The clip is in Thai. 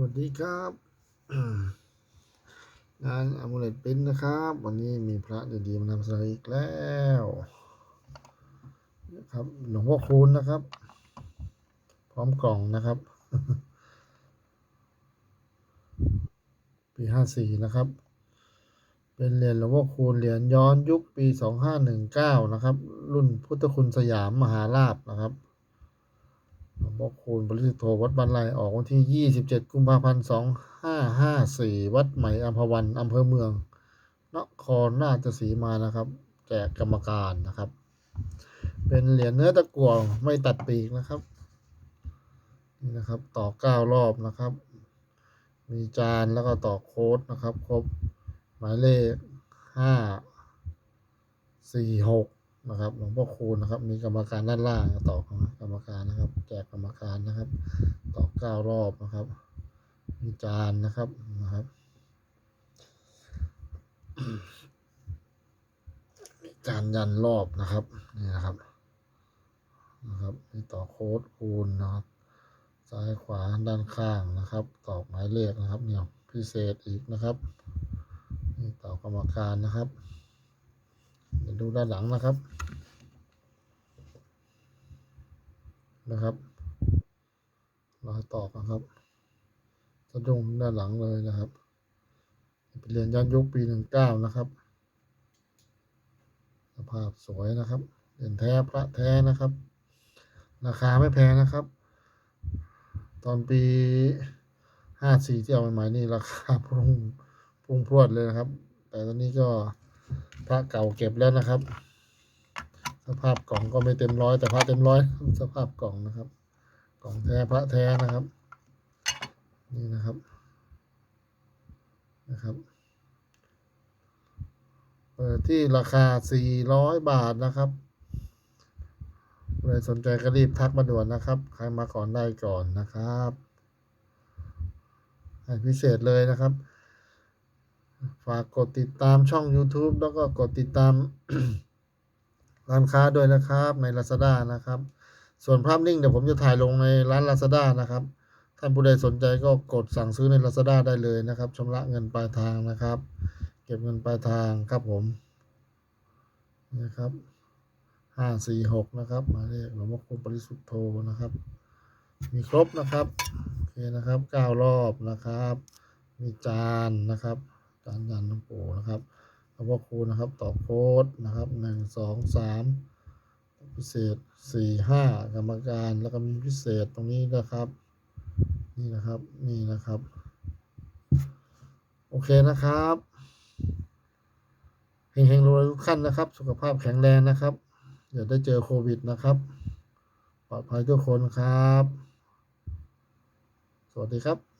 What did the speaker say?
วัสดีครับงานอมูเลตปิ้นนะครับ วันนี้มีพระดีๆมานำเสนออีกแล้วนะครับหลวงพ่อคูณนะครับ พร้อมกล่องนะครับ ปีห้าสี่นะครับ เป็นเหรียญหลวงพ่อคูณเหรียญย้อนยุคปีสองห้าหนึ่งเก้านะครับ รุ่นพุทธคุณสยามมหาราชนะครับ หลวงพ่อคูณบริสุทธโธวัดบันไลออกวันที่ 27 กุมภาพันธ์2554 วัดใหม่อัมพวันอำเภอเมือง นครราชสีมานะครับ แจกกรรมการนะครับ เป็นเหรียญเนื้อตะกั่วไม่ตัดปีกนะครับนี่นะครับ ต่อ 9 รอบนะครับ มีจานแล้วก็ต่อโค้ดนะครับ ครบหมายเลข 5 4 6นะครับหลวงพ่อคูณนะครับ มีกรรมการด้านล่างต่อกรรมการนะครับ กกรรมการนะครับ ต่อเก้ารอบนะครับมีจานนะครับนะครับมีจานยันรอบนะครับนี่นะครับนะครับมีต่อโค้ดคูณนะครับซ้ายขวาด้านข้างนะครับตอกหมายเลขนะครับ เนี่ยพิเศษอีกนะครับนี่ต่อกรรมการนะครับเดี๋ยวดูด้านหลังนะครับ นะครับรอยตอกนะครับสะดุ้งด้านหลังเลยนะครับ เป็นเหรียญย้อนยุคปีหนึ่งเก้านะครับสภาพสวยนะครับเหรียญแท้พระแท้นะครับ ราคาไม่แพงนะครับ ตอนปีห้าสี่ที่เอาใหม่ๆนี่ราคาพุ่งพุ่งพรวดเลยนะครับ แต่ตอนนี้ก็พระเก่าเก็บแล้วนะครับ ภาพกล่องก็ไม่เต็มร้อยแต่พระเต็มร้อยสภาพกล่องนะครับ กล่องแท้พระแท้นะครับ นี่นะครับนะครับเปิดที่ราคา 400 บาทนะครับใครสนใจก็รีบทักมาด่วนนะครับ ใครมาก่อนได้ก่อนนะครับให้พิเศษเลยนะครับ ฝากกดติดตามช่อง YouTube แล้วก็กดติดตาม ร้านค้าด้วยนะครับใน Lazada นะครับ ส่วนภาพนิ่งเดี๋ยวผมจะถ่ายลงในร้าน Lazada นะครับ ท่านผู้ใดสนใจก็กดสั่งซื้อใน Lazada ได้เลยนะครับชำระเงินปลายทางนะครับ เก็บเงินปลายทางครับผมนี่ครับห้าสี่หกนะครับหมายเลขหลวงพ่อคุณปริสุทธโธนะครับ มีครบนะครับโอเคนะครับเก้ารอบนะครับ มีจานนะครับจานยันหลวงปู่นะครับ หลวงพ่อคูณนะครับต่อโค้ดนะครับหนึ่งสองสามพิเศษสี่ห้ากรรมการแล้วก็มีพิเศษตรงนี้นะครับ นี่นะครับนี่นะครับ โอเคนะครับเฮงๆรวยทุกขั้นนะครับ สุขภาพแข็งแรงนะครับอย่าได้เจอโควิดนะครับ ปลอดภัยทุกคนครับ สวัสดีครับ